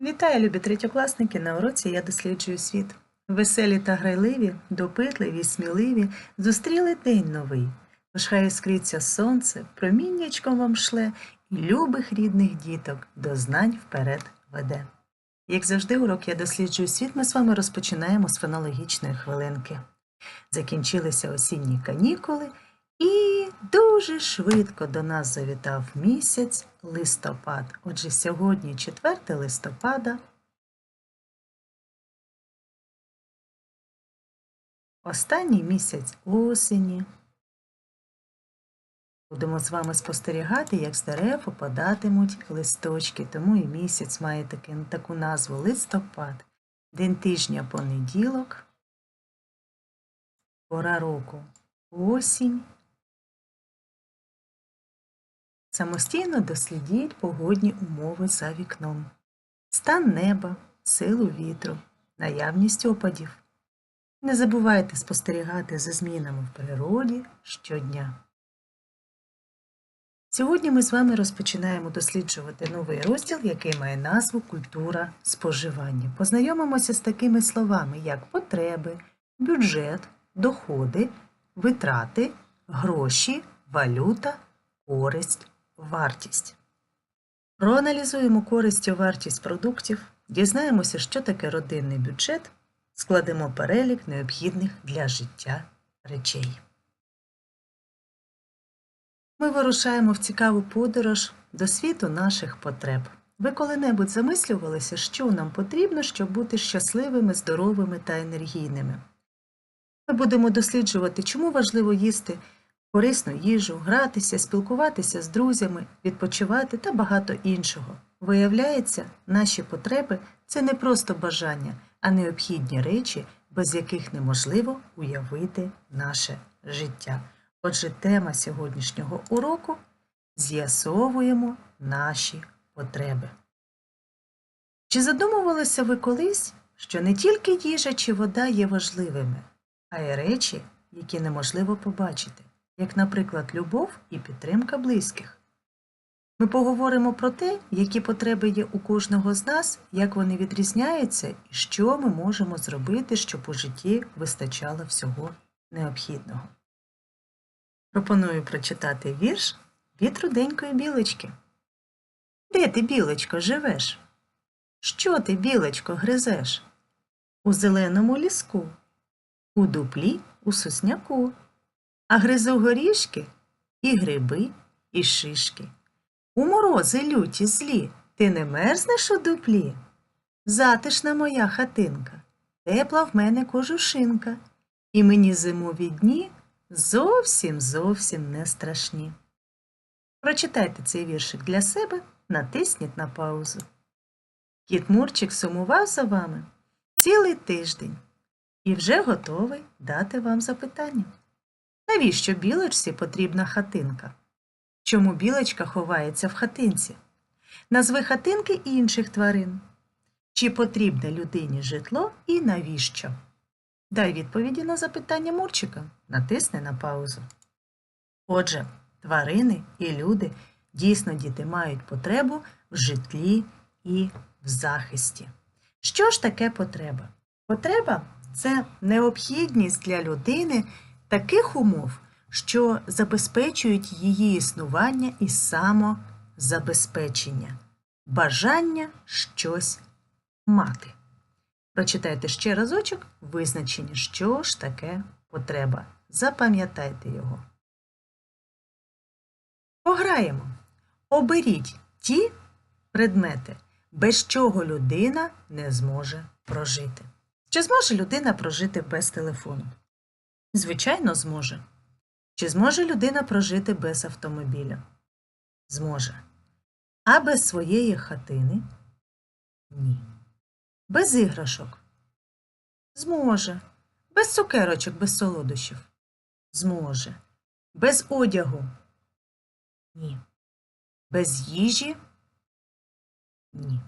Вітаю, любі третьокласники! На уроці я досліджую світ. Веселі та грайливі, допитливі, сміливі зустріли день новий. Тож хай іскриться сонце, проміннячком вам шле і любих рідних діток до знань вперед веде. Як завжди, урок я досліджую світ, ми з вами розпочинаємо з фенологічної хвилинки. Закінчилися осінні канікули, і дуже швидко до нас завітав місяць листопад. Отже, сьогодні 4 листопада. Останній місяць осені. Будемо з вами спостерігати, як з дерев опадатимуть листочки, тому і місяць має таки, таку назву листопад, день тижня понеділок, пора року осінь. Самостійно дослідіть погодні умови за вікном, стан неба, силу вітру, наявність опадів. Не забувайте спостерігати за змінами в природі щодня. Сьогодні ми з вами розпочинаємо досліджувати новий розділ, який має назву Культура споживання. Познайомимося з такими словами, як потреби, бюджет, доходи, витрати, гроші, валюта, користь, вартість. Проаналізуємо користь і вартість продуктів, дізнаємося, що таке родинний бюджет, складемо перелік необхідних для життя речей. Ми вирушаємо в цікаву подорож до світу наших потреб. Ви коли-небудь замислювалися, що нам потрібно, щоб бути щасливими, здоровими та енергійними. Ми будемо досліджувати, чому важливо їсти корисну їжу, гратися, спілкуватися з друзями, відпочивати та багато іншого. Виявляється, наші потреби це не просто бажання, а необхідні речі, без яких неможливо уявити наше життя. Отже, тема сьогоднішнього уроку з'ясовуємо наші потреби. Чи задумувалися ви колись, що не тільки їжа чи вода є важливими, а й речі, які неможливо побачити, як, наприклад, любов і підтримка близьких? Ми поговоримо про те, які потреби є у кожного з нас, як вони відрізняються і що ми можемо зробити, щоб у житті вистачало всього необхідного. Пропоную прочитати вірш від руденької білочки. Де ти, білочко, живеш? Що ти, білочко, гризеш? У зеленому ліску, у дуплі, у сосняку, а гризу горішки і гриби, і шишки. У морози люті злі ти не мерзнеш у дуплі? Затишна моя хатинка, тепла в мене кожушинка, і мені зимові дні зовсім зовсім не страшні. Прочитайте цей віршик для себе, натисніть на паузу. Кіт Мурчик сумував за вами цілий тиждень і вже готовий дати вам запитання. Навіщо білочці потрібна хатинка? Чому білочка ховається в хатинці? Назви хатинки інших тварин. Чи потрібне людині житло і навіщо? Дай відповіді на запитання Мурчика. Натисни на паузу. Отже, тварини і люди дійсно діти мають потребу в житлі і в захисті. Що ж таке потреба? Потреба це необхідність для людини таких умов, що забезпечують її існування і самозабезпечення, бажання щось мати. Прочитайте ще разочок визначення, що ж таке потреба. Запам'ятайте його. Пограємо. Оберіть ті предмети, без чого людина не зможе прожити. Чи зможе людина прожити без телефону? Звичайно, зможе. Чи зможе людина прожити без автомобіля? Зможе. А без своєї хатини? Ні. Без іграшок? Зможе. Без цукерочок, без солодощів? Зможе. Без одягу? Ні. Без їжі? Ні.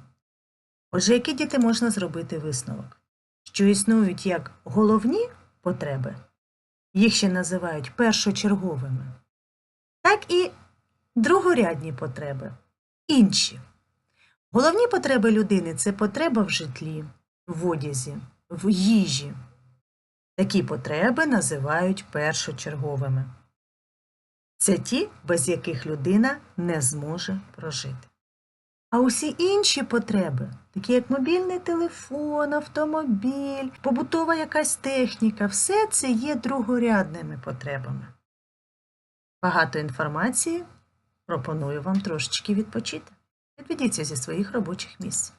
Отже, які діти можна зробити висновок? Що існують як головні потреби, їх ще називають першочерговими, так і другорядні потреби, інші. Головні потреби людини це потреба в житлі, в одязі, в їжі. Такі потреби називають першочерговими. Це ті, без яких людина не зможе прожити. А усі інші потреби, такі як мобільний телефон, автомобіль, побутова якась техніка, все це є другорядними потребами. Багато інформації пропоную вам трошечки відпочити. Відведіться зі своїх робочих місць.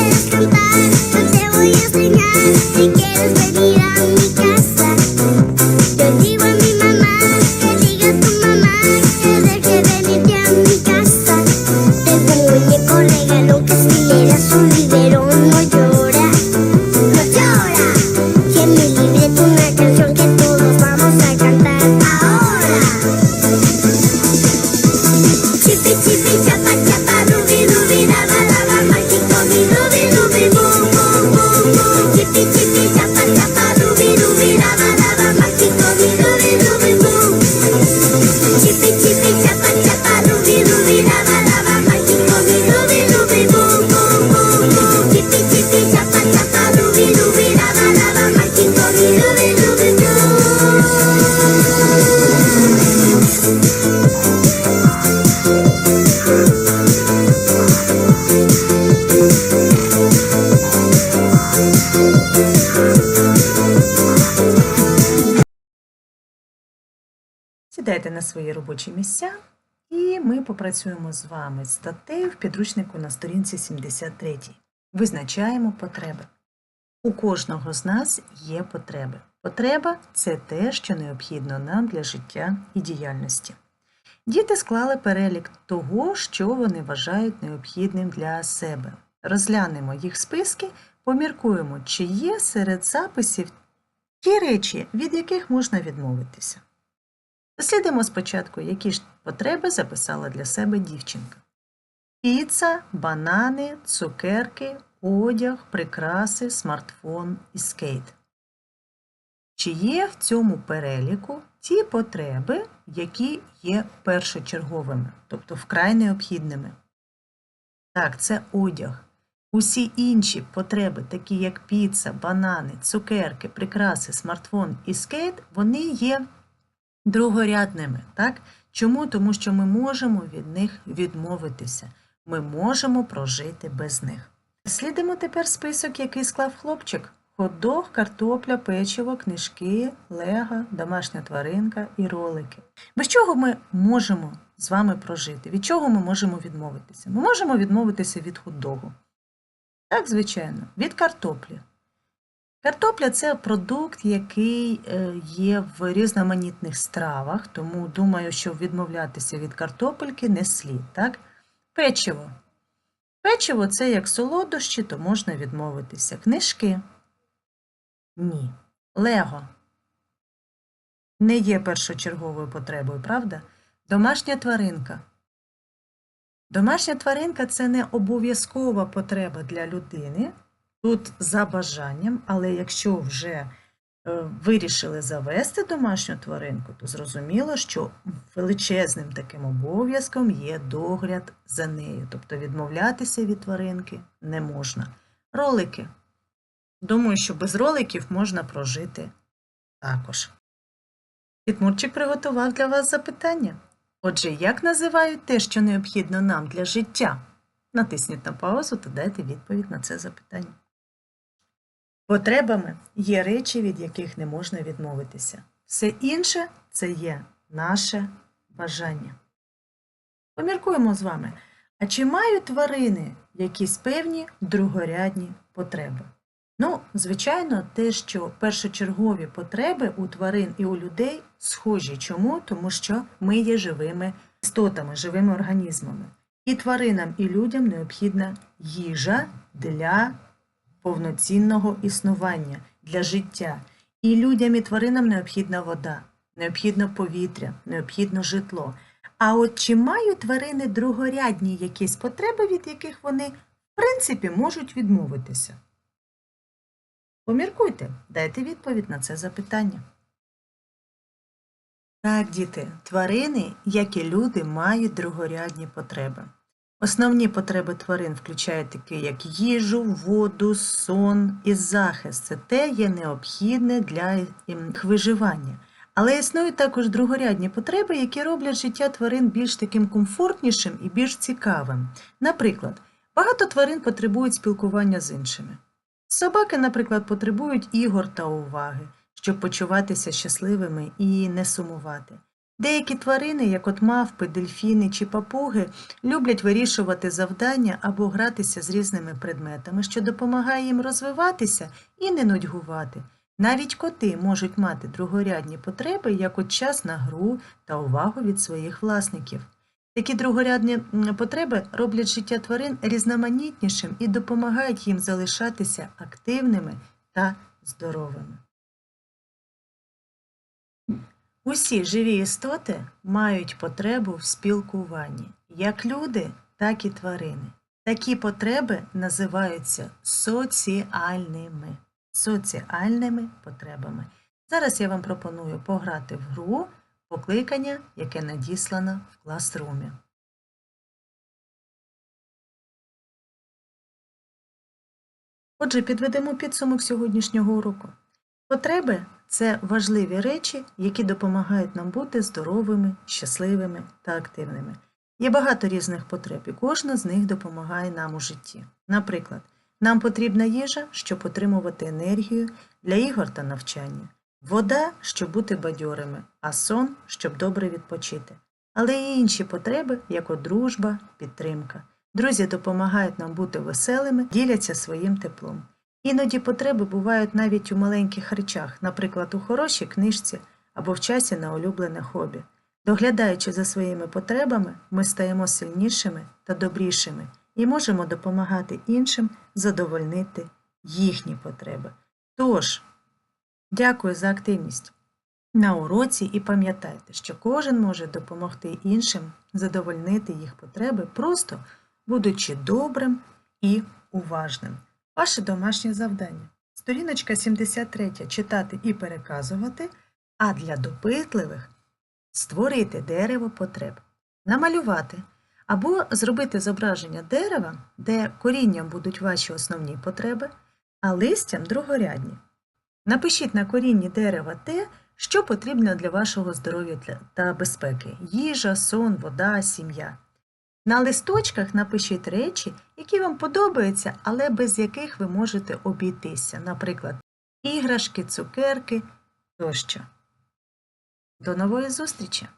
Bye. На свої робочі місця, і ми попрацюємо з вами з статтею в підручнику на сторінці 73. Визначаємо потреби. У кожного з нас є потреби. Потреба це те, що необхідно нам для життя і діяльності. Діти склали перелік того, що вони вважають необхідним для себе. Розглянемо їх списки, поміркуємо, чи є серед записів ті речі, від яких можна відмовитися. Дослідимо спочатку, які ж потреби записала для себе дівчинка. Піца, банани, цукерки, одяг, прикраси, смартфон і скейт. Чи є в цьому переліку ті потреби, які є першочерговими, тобто вкрай необхідними? Так, це одяг. Усі інші потреби, такі як піца, банани, цукерки, прикраси, смартфон і скейт, вони є другорядними. Так? Чому? Тому що ми можемо від них відмовитися. Ми можемо прожити без них. Слідимо тепер список, який склав хлопчик. Хот-дог, картопля, печиво, книжки, лего, домашня тваринка і ролики. Без чого ми можемо з вами прожити? Від чого ми можемо відмовитися? Ми можемо відмовитися від хот-догу. Так, звичайно, від картоплі. Картопля це продукт, який е, є в різноманітних стравах, тому думаю, що відмовлятися від картопельки не слід. Так? Печиво. Печиво це як солодощі, то можна відмовитися. Книжки. Ні. Лего. Не є першочерговою потребою, правда? Домашня тваринка. Домашня тваринка це не обов'язкова потреба для людини. Тут за бажанням, але якщо вже е, вирішили завести домашню тваринку, то зрозуміло, що величезним таким обов'язком є догляд за нею. Тобто відмовлятися від тваринки не можна. Ролики. Думаю, що без роликів можна прожити також. Підмурчик приготував для вас запитання. Отже, як називають те, що необхідно нам для життя? Натисніть на паузу та дайте відповідь на це запитання. Потребами є речі, від яких не можна відмовитися. Все інше це є наше бажання. Поміркуємо з вами. А чи мають тварини якісь певні другорядні потреби? Ну, звичайно, те, що першочергові потреби у тварин і у людей схожі. Чому? Тому що ми є живими істотами, живими організмами. І тваринам, і людям необхідна їжа для повноцінного існування, для життя. І людям, і тваринам необхідна вода, необхідно повітря, необхідно житло. А от чи мають тварини другорядні якісь потреби, від яких вони, в принципі, можуть відмовитися? Поміркуйте, дайте відповідь на це запитання. Так, діти, тварини, як і люди, мають другорядні потреби. Основні потреби тварин включають такі, як їжу, воду, сон і захист. Це те є необхідне для їх виживання. Але існують також другорядні потреби, які роблять життя тварин більш таким комфортнішим і більш цікавим. Наприклад, багато тварин потребують спілкування з іншими. Собаки, наприклад, потребують ігор та уваги, щоб почуватися щасливими і не сумувати. Деякі тварини, як от мавпи, дельфіни чи папуги, люблять вирішувати завдання або гратися з різними предметами, що допомагає їм розвиватися і не нудьгувати. Навіть коти можуть мати другорядні потреби, як от час на гру та увагу від своїх власників. Такі другорядні потреби роблять життя тварин різноманітнішим і допомагають їм залишатися активними та здоровими. Усі живі істоти мають потребу в спілкуванні, як люди, так і тварини. Такі потреби називаються соціальними. Соціальними потребами. Зараз я вам пропоную пограти в гру покликання, яке надіслано в класрумі. Отже, підведемо підсумок сьогоднішнього уроку. Потреби це важливі речі, які допомагають нам бути здоровими, щасливими та активними. Є багато різних потреб, і кожна з них допомагає нам у житті. Наприклад, нам потрібна їжа, щоб отримувати енергію для ігор та навчання, вода, щоб бути бадьорими, а сон, щоб добре відпочити. Але є інші потреби, як от дружба, підтримка. Друзі допомагають нам бути веселими, діляться своїм теплом. Іноді потреби бувають навіть у маленьких речах, наприклад, у хорошій книжці або в часі на улюблене хобі. Доглядаючи за своїми потребами, ми стаємо сильнішими та добрішими і можемо допомагати іншим задовольнити їхні потреби. Тож, дякую за активність на уроці і пам'ятайте, що кожен може допомогти іншим задовольнити їх потреби, просто будучи добрим і уважним. Ваше домашнє завдання. Сторіночка 73 читати і переказувати, а для допитливих створити дерево потреб, намалювати або зробити зображення дерева, де корінням будуть ваші основні потреби, а листям другорядні. Напишіть на корінні дерева те, що потрібно для вашого здоров'я та безпеки: їжа, сон, вода, сім'я. На листочках напишіть речі, які вам подобаються, але без яких ви можете обійтися, наприклад, іграшки, цукерки тощо. До нової зустрічі!